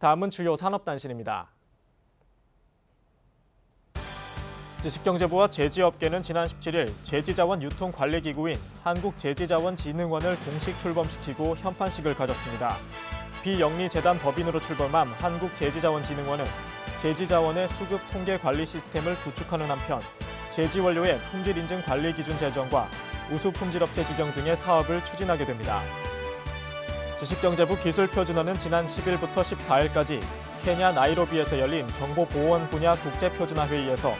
다음은 주요 산업단신입니다. 지식경제부와 제지업계는 지난 17일 제지자원 유통관리기구인 한국제지자원진흥원을 공식 출범시키고 현판식을 가졌습니다. 비영리재단 법인으로 출범한 한국제지자원진흥원은 제지자원의 수급 통계 관리 시스템을 구축하는 한편 제지원료의 품질 인증 관리 기준 제정과 우수 품질업체 지정 등의 사업을 추진하게 됩니다. 지식경제부 기술표준원은 지난 10일부터 14일까지 케냐 나이로비에서 열린 정보보건 분야 국제표준화 회의에서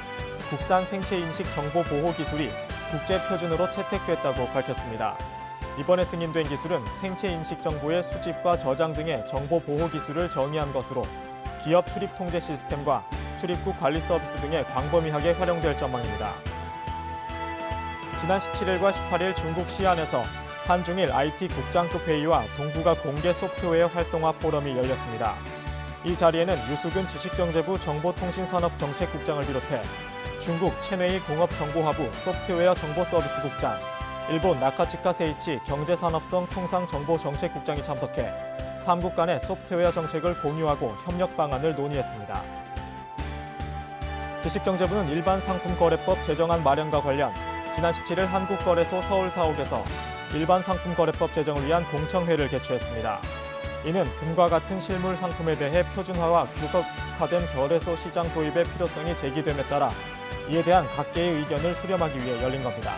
국산 생체인식 정보보호 기술이 국제표준으로 채택됐다고 밝혔습니다. 이번에 승인된 기술은 생체인식 정보의 수집과 저장 등의 정보보호 기술을 정의한 것으로 기업 출입 통제 시스템과 출입국 관리 서비스 등에 광범위하게 활용될 전망입니다. 지난 17일과 18일 중국 시안에서 한중일 IT 국장급 회의와 동북아 공개 소프트웨어 활성화 포럼이 열렸습니다. 이 자리에는 유수근 지식경제부 정보통신산업정책국장을 비롯해 중국 체내이 공업정보화부 소프트웨어 정보서비스국장, 일본 나카치카 세이치 경제산업성 통상정보정책국장이 참석해 3국 간의 소프트웨어 정책을 공유하고 협력 방안을 논의했습니다. 지식경제부는 일반 상품거래법 제정안 마련과 관련 지난 17일 한국거래소 서울사옥에서 일반 상품거래법 제정을 위한 공청회를 개최했습니다. 이는 금과 같은 실물 상품에 대해 표준화와 규격화된 거래소 시장 도입의 필요성이 제기됨에 따라 이에 대한 각계의 의견을 수렴하기 위해 열린 겁니다.